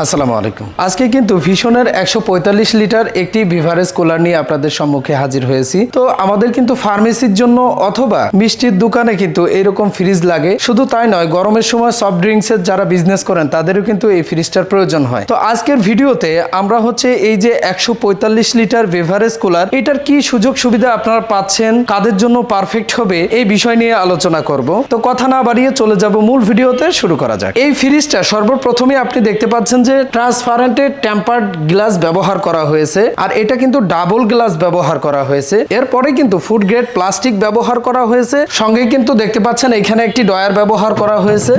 আসসালামু আলাইকুম। আজকে কিন্তু ভীষণের একশো পঁয়তাল্লিশ লিটার একটি ভিভারেজ কুলার নিয়ে আপনাদের সম্মুখে হাজির হয়েছি। তো আমাদের কিন্তু ফার্মেসির জন্য অথবা মিষ্টির দোকানে কিন্তু এরকম ফ্রিজ লাগে। শুধু তাই নয়, গরমের সময় সফট ড্রিঙ্কসের যারা বিজনেস করেন, তাদেরও কিন্তু এই ফ্রিজটার প্রয়োজন হয়। তো আজকের ভিডিওতে আমরা হচ্ছে এই যে একশো পঁয়তাল্লিশ লিটার ভিভারেজ কুলার এটার কি সুযোগ সুবিধা আপনারা পাচ্ছেন, কাদের জন্য পারফেক্ট হবে, এই বিষয় নিয়ে আলোচনা করব। তো কথা না বাড়িয়ে চলে যাব মূল ভিডিওতে, শুরু করা যাক। এই ফ্রিজটা সর্বপ্রথমে আপনি দেখতে পাচ্ছেন যে ট্রান্সপারেন্টের টেম্পার্ড গ্লাস ব্যবহার করা হয়েছে, আর এটা কিন্তু ডাবল গ্লাস ব্যবহার করা হয়েছে। এরপরে কিন্তু ফুড গ্রেড প্লাস্টিক ব্যবহার করা হয়েছে। সঙ্গে কিন্তু দেখতে পাচ্ছেন এখানে একটি ডয়ার ব্যবহার করা হয়েছে।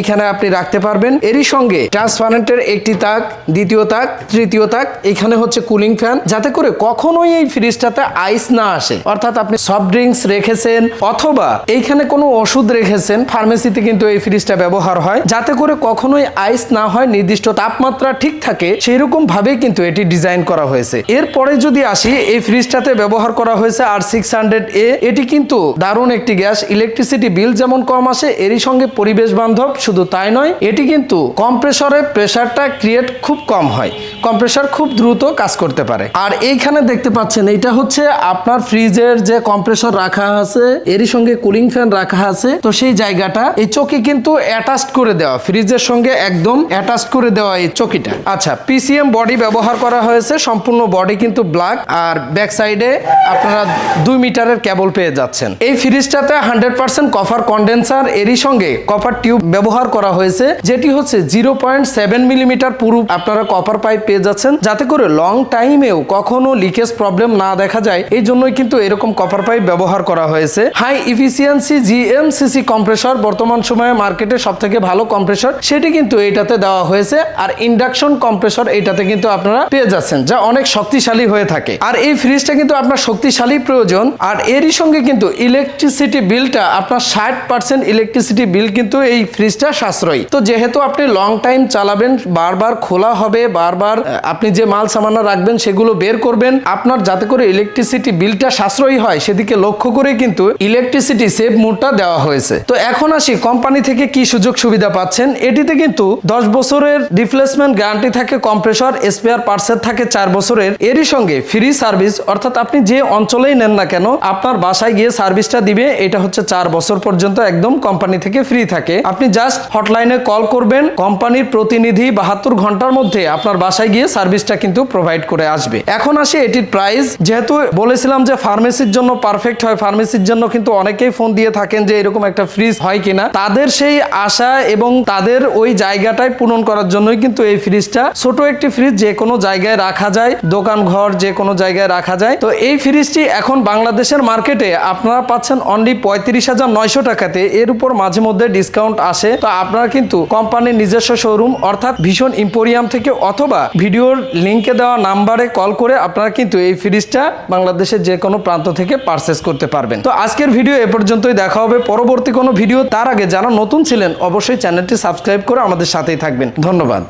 এখানে আপনি রাখতে পারবেন। এরই সঙ্গে ট্রান্সপারেন্টের একটি তাক, দ্বিতীয় তাক, তৃতীয় তাক, এখানে হচ্ছে কুলিং ফ্যান যাতে করে কখনোই এই ফ্রিজটাতে আইস না আসে। অর্থাৎ আপনি সফট ড্রিঙ্কস রেখেছেন, অথবা এইখানে কোনো ওষুধ রেখেছেন ফার্মেসিতে কিন্তু এই ফ্রিজটা ব্যবহার হয়। যাতে করে কখনোই আইস না হয়, নির্দিষ্ট তাপমাত্রা ঠিক থাকে সেই রকম ভাবেই কিন্তু এটি ডিজাইন করা হয়েছে। এরপরে যদি আসি, এই ফ্রিজটাতে ব্যবহার করা হয়েছে আর সিক্স হান্ড্রেড এ। এটি কিন্তু দারুণ একটি গ্যাস। ইলেকট্রিসিটি বিল যেমন কম আসে, এরই সঙ্গে পরিবেশ বান্ধব, শুধু তাই নয়, এটি কিন্তু কম্প্রেসরে প্রেশারটা ক্রিয়েট খুব কম হয়। কম্প্রেসর খুব দ্রুত কাজ করতে পারে। আর এইখানে দেখতে পাচ্ছেন এটা হচ্ছে আপনার ফ্রিজের যে কম্প্রেসর রাখা আছে, এরই সঙ্গে কুলিং ফ্যান রাখা আছে। তো সেই জায়গাটা, এই চকি কিন্তু অ্যাটাচড করে দেওয়া, ফ্রিজের সঙ্গে একদম অ্যাটাচড করে দেওয়া এই চকিটা। আচ্ছা পিসিএম বডি ব্যবহার করা হয়েছে, সম্পূর্ণ বডি কিন্তু ব্ল্যাক আর ব্যাক সাইডে আপনারা দুই মিটারের কেবল পেয়ে যাচ্ছেন। এই ফ্রিজটাতে হান্ড্রেড পার্সেন্ট কভার কন্ডেন্সার এরই সঙ্গে কপার টিউব ব্যবহার করা হয়েছে, যেটি হচ্ছে জিরো পয়েন্ট সেভেন মিলিমিটার পুরু আপনারা কপার পাইপ পেয়ে যাচ্ছেন। যাতে করে লং টাইমেও কখনো লিকেজ প্রবলেম না দেখা যায়, এই জন্যই কিন্তু এরকম কপার পাইপ ব্যবহার করা হয়েছে। হাই ইফিসিয়েন্সি জিএমসিসি কম্প্রেসর বর্তমান সময়ে মার্কেটে সব থেকে ভালো কম্প্রেসর সেটি কিন্তু এটাতে দেওয়া হয়েছে। আর ইন্ডাকশন কম্প্রেসর এটাতে কিন্তু আপনারা পেয়ে যাচ্ছেন, যা অনেক শক্তিশালী হয়ে থাকে। আর এই ফ্রিজটা কিন্তু আপনার শক্তিশালী প্রয়োজন। আর এরই সঙ্গে কিন্তু ইলেকট্রিসিটি বিলটা আপনার ষাট পার্সেন্ট ইলেকট্রিসিটি বিল কিন্তু এই ফ্রিজটা সাশ্রয়ী। তো যেহেতু আপনি লং টাইম চালাবেন, বারবার খোলা হবে, বারবার আপনি যে মাল সামানা রাখবেন, সেগুলো বের করবেন। আপনার যাতে করে ইলেকট্রিসিটি বিলটা সাশ্রয়ী হয়, সেদিকে লক্ষ্য করে কিন্তু ইলেকট্রিসিটি সেভ মোডটা দেওয়া হয়েছে। তো এখন আসি কোম্পানি থেকে কি সুযোগ সুবিধা পাচ্ছেন? এটিতে কিন্তু দশ বছরের রিপ্লেসমেন্ট গ্যারান্টি থাকে কম্প্রেসর স্পেয়ার পার্টসের থাকে চার বছরের। এরই সঙ্গে ফ্রি সার্ভিস অর্থাৎ আপনি যে অঞ্চলেই নেন না কেন, আপনার বাসায় গিয়ে সার্ভিসটা দিবে, এটা হচ্ছে চার বছর পর্যন্ত একদম কোম্পানি থেকে ফ্রি থাকে। আপনি জাস্ট হটলাইনে কল করবেন কোম্পানির প্রতিনিধি বাহাত্তর ঘণ্টার মধ্যে আপনার গিয়ে সার্ভিসটা কিন্তু প্রোভাইড করে আসবে। এখন আসি এটির প্রাইস যেহেতু বলেছিলাম যে ফার্মেসির জন্য পারফেক্ট হয় ফার্মেসির জন্য কিন্তু অনেকেই ফোন দিয়ে থাকেন যে এরকম একটা ফ্রিজ হয় কিনা। তাদের সেই আশা এবং তাদের ওই জায়গাটাই পূরণ করার জন্যই কিন্তু এই ফ্রিজটা ছোট একটি ফ্রিজ যে কোনো জায়গায় রাখা যায়, দোকান ঘর যে কোনো জায়গায় রাখা যায়। তো এই ফ্রিজটি এখন বাংলাদেশের মার্কেটে আপনারা পাচ্ছেন অনলি পঁয়ত্রিশ হাজার নয়শো টাকাতে। এর উপর মাঝে মধ্যে ডিসকাউন্ট আসে। তো আপনারা কিন্তু কোম্পানির নিজস্ব শোরুম অর্থাৎ ভীষণ ইম্পোরিয়াম থেকে অথবা ভিডিওর লিঙ্কে দেওয়া নাম্বারে কল করে আপনারা কিন্তু এই ফ্রিজটা বাংলাদেশের যে কোনো প্রান্ত থেকে পারচেস করতে পারবেন। তো আজকের ভিডিও এ পর্যন্তই দেখা হবে। পরবর্তী কোনো ভিডিও তার আগে যারা নতুন ছিলেন, অবশ্যই চ্যানেলটি সাবস্ক্রাইব করে আমাদের সাথেই থাকবেন। ধন্যবাদ।